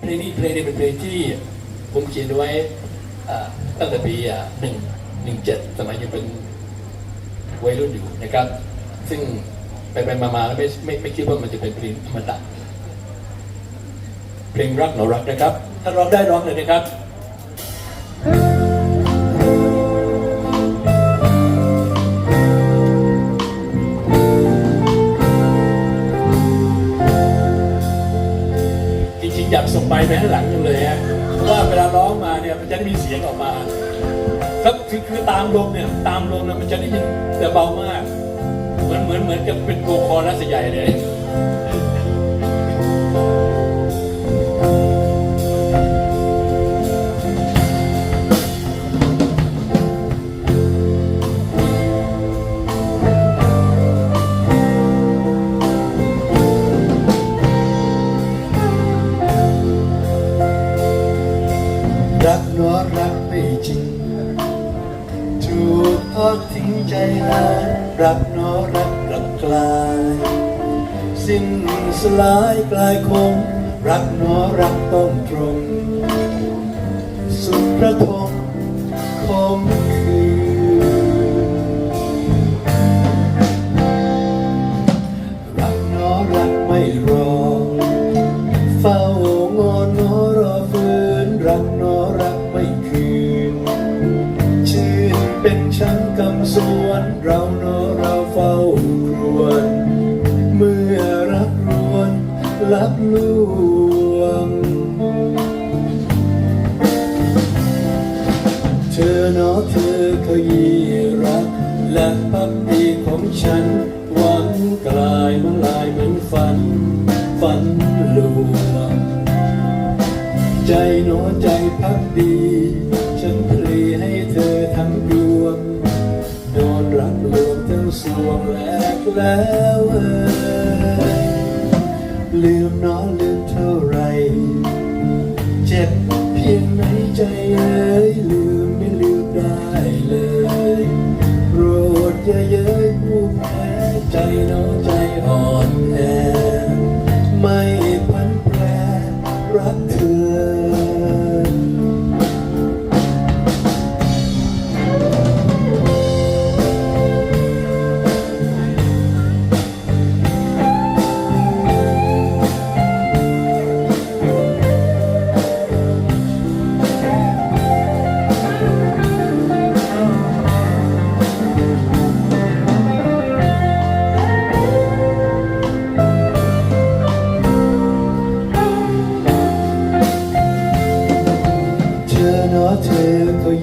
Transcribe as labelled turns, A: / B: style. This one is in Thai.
A: เพลงนี้เพลงนี้เป็นเพลงที่ผมเขียนไว้ตั้งแต่ปีหนึ่งหนึ่งเจ็ดสมัยยังเป็นวัยรุ่นอยู่นะครับ ซึ่งไปไปมาๆแล้วไม่ไม่ไม่คิดว่ามันจะเป็นเพลงธรรมดาเพลงรักหนอรักนะครับ ถ้าร้องได้ร้องเลยนะครับ ส่งไปไปข้างหลังอยู่เลยฮะเพราะว่าเวลาร้องมาเนี่ยมันจะได้มีเสียงออกมาครับคือคือตามลมเนี่ยตามลมเนี่ยมันจะได้ยินแต่เบามาก เหมือนเหมือนเหมือนกับเป็นโกคอรัสใหญ่เลย
B: รักเน้อรักไม่จริง ถูกทอดทิ้งใจหายรักเน้อรักกลับกลาย สิ้นสลายกลายคง รักเน้อรักต้องตรง สุดประท เราเฝ้าครวน เมื่อรักรวนลับลวง เธอเนอเธอขยีรัก และพักดีของฉัน หวังกลายมันลายเหมือนฝัน ฝันลวง ใจนอใจพักดี ฉันพลให้เธอทั้งดวงโดนรักลวง สวงแหลกแล้วเอ้ยลืมหนอลืมเท่าไร เจ็บเพียงไหนใจเอ้ยลืมไม่ลืมได้เลยโปรดอย่าเย้ยผู้แพ้ใจน้องใจอ่อนแอ ቀናት ቆይ